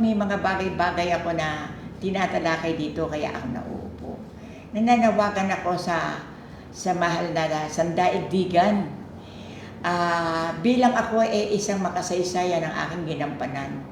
May mga bagay-bagay ako na tinatalakay dito kaya ako nauupo. Nananawagan ako sa sa mahal na sandaigdigan. Ah, bilang ako ay isang makasaysayan ng aking ginampanan.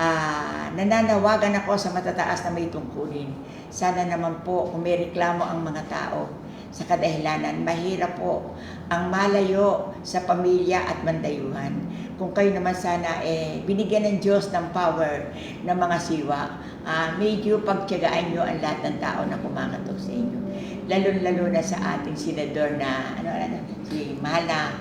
Ah, nananawagan ako sa matataas na may tungkulin. Sana naman po kung may reklamo ang mga tao sa kadahilanan, mahirap po ang malayo sa pamilya at mandayuhan. Kung kayo naman sana eh, binigyan ng Diyos ng power ng mga siwa, ah, medyo pagtyagaan nyo ang lahat ng tao na kumakatok sa inyo. Lalo-lalo na sa ating senador na, ano, ano, si Mahala,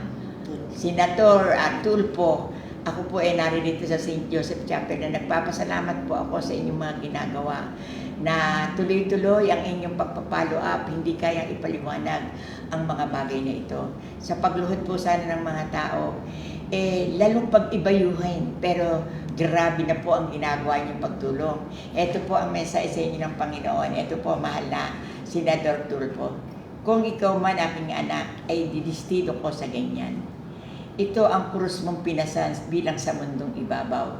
Senator Artulpo, ako po ay naririto sa St. Joseph Chapel na nagpapasalamat po ako sa inyong mga ginagawa na tuloy-tuloy ang inyong pagpapalo up, hindi kayang ipaliwanag ang mga bagay na ito. Sa pagluhod po sana ng mga tao, eh, lalong pag-ibayuhin, pero grabe na po ang ginagawa niyong pagtulong. Ito po ang mensahe sa inyo ng Panginoon. Ito po, mahal na Senador Tulpo. Kung ikaw man aking anak, ay didistido ko sa ganyan. Ito ang krus mong pinasan bilang sa mundong ibabaw.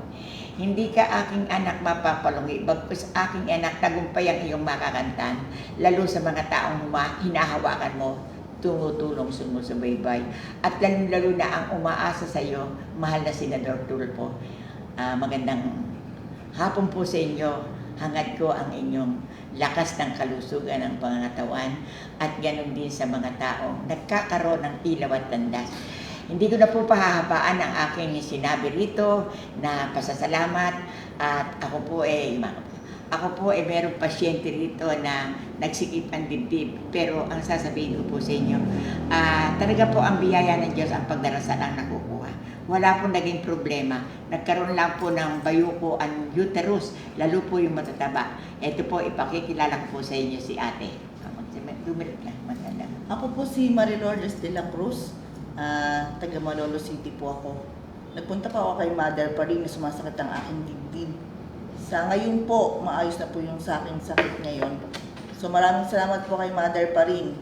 Hindi ka aking anak mapapalungi, bagkus aking anak tagumpay ang iyong makakantan, lalo sa mga taong hinahawakan mo, tumutulong sumusubaybay. At lalo-lalo na ang umaasa sa iyo, mahal na Senador Tulpo. Ah, magandang hapon po sa inyo. Hangad ko ang inyong lakas ng kalusugan ng pangangatawan at ganon din sa mga taong nagkakaroon ng ilaw at landas. Hindi ko na po pahahabaan ang aking sinabi rito na pasasalamat at ako po ay ako po ay merong pasyente rito na nagsikip ang dibdib. Pero ang sasabihin ko po sa inyo ah, talaga po ang biyaya ng Diyos ang pagdarasal ang nakukuha. Wala po naging problema. Nagkaroon lang po ng bayuko ang uterus lalo po yung matataba. Ito po ipakikilala ko po sa inyo si ate. Dumilit lang, maganda. Ako po si Marilourdes de la Cruz, ah, taga Malolo City po ako. Nagpunta pa ako kay Mother pa rin na sumasakit ang aking dibdib. Sa ngayon po, maayos na po yung sa aking sakit ngayon. So maraming salamat po kay Mother pa rin.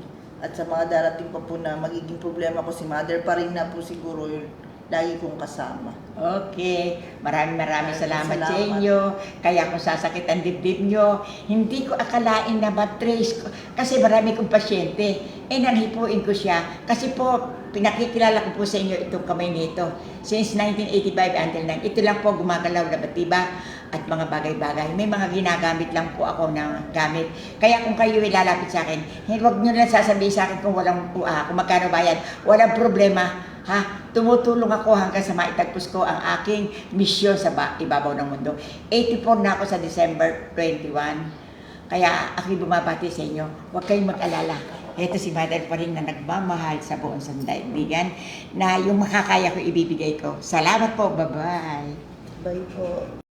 At sa mga darating pa po na magiging problema ko si Mother pa rin na po siguro yung lagi kong kasama. Okay, maraming maraming Maraming salamat, sa salamat. inyo. Kaya kung sasakit ang dibdib nyo, hindi ko akalain na matrace ko. Kasi marami kong pasyente. Eh, nanghipuin ko siya. Kasi po, pinakikilala ko po sa inyo itong kamay nito. Since 1985 until 9, ito lang po gumagalaw na batiba at mga bagay-bagay. May mga ginagamit lang po ako ng gamit. Kaya kung kayo ilalapit sa akin, eh, huwag nyo lang sasabihin sa akin kung walang uh, kung magkano bayad. Walang problema. Ha? Tumutulong ako hanggang sa maitagpos ko ang aking misyon sa ba- ibabaw ng mundo. 84 na ako sa December 21. Kaya ako'y bumabati sa inyo. Huwag kayong mag-alala. Ito si Mother pa rin na nagmamahal sa buong sandaigdigan na yung makakaya ko ibibigay ko. Salamat po. Bye-bye. Bye po.